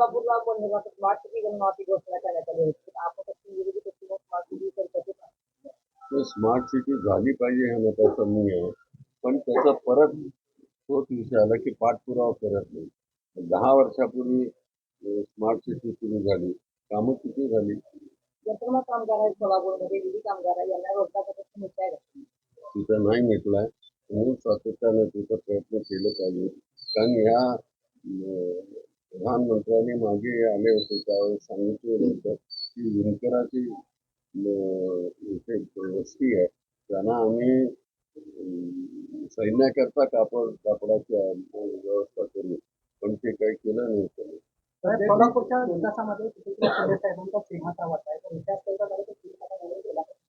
सोलापूरला पण smart city घोषणा करण्यात आली. होती आपण स्मार्ट सिटी तर स्मार्ट सिटी झाली पाहिजे हे मताचा मी आहे. पण त्याचा परत तोच विषय आला की पाठपुरावा करत नाही. दहा वर्षापूर्वी स्मार्ट सिटी सुरू झाली. कामं किती झाली? यंत्रणा कामगार आहेत सोलापूरमध्ये विधी कामगार आहे यांना रोजगार मिळत आहे? तिथं नाही मिटलाय म्हणून सातत्यानं तिथं प्रयत्न केले पाहिजे. कारण या प्रधानमंत्र्यांनी मागे आले होते त्यावेळेस सांगितलेलं होतं की विणकराची इथे वस्ती आहे त्यांना आम्ही सैन्याकरता कापड कापडाची व्यवस्था करू पण ते काही केलं नाही त्यांनी सोलापूरच्या विकासामध्ये साहेबांचा सिंहाचा वाटा आहे. तर विकास केला. झाला तर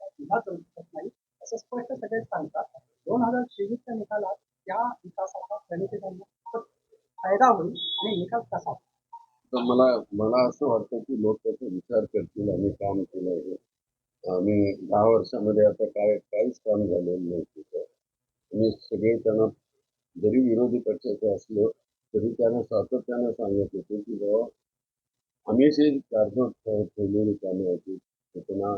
सिंहा शकत नाही असं स्पष्ट सगळे सांगतात. दोन हजार चोवीसच्या निकालात त्या विकासाचा प्रणितीयांना फायदा होईल आणि निकाल कसा तर मला मला असं वाटतं की लोक त्याचा विचार करतील आम्ही काम केलं आहे. आम्ही दहा वर्षामध्ये आता काय काहीच काम झालेलं नाही तिथं. सगळे त्यांना जरी विरोधी पक्षाचे असलो तरी त्यांना सातत्यानं सांगत होते की बाबा आम्ही जे कार्बोट ठेवलेली कामं होती पुन्हा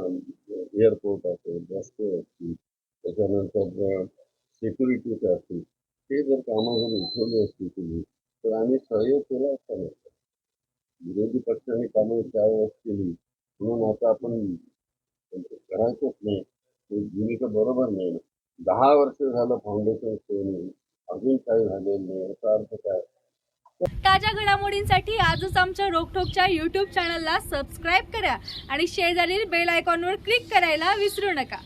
एअरपोर्ट असेल रस्ते असतील त्याच्यानंतर सिक्युरिटीचे असतील ते जर कामं जर उठवली तुम्ही तर आम्ही सहयोग केला असता विरोधी पक्षाने कामं त्यावेळेस केली. म्हणून आता आपण करायचंच नाही. ही भूमिका बरोबर नाही दहा वर्ष झालं फाउंडेशन ठेवून अजून काही झालेलं नाही. याचा अर्थ काय? ताज्या घडामोडींसाठी आजच आमच्या रोकठोकच्या यूट्यूब चॅनलला सबस्क्राईब करा आणि शेजारील बेल आयकॉनवर क्लिक करायला विसरू नका.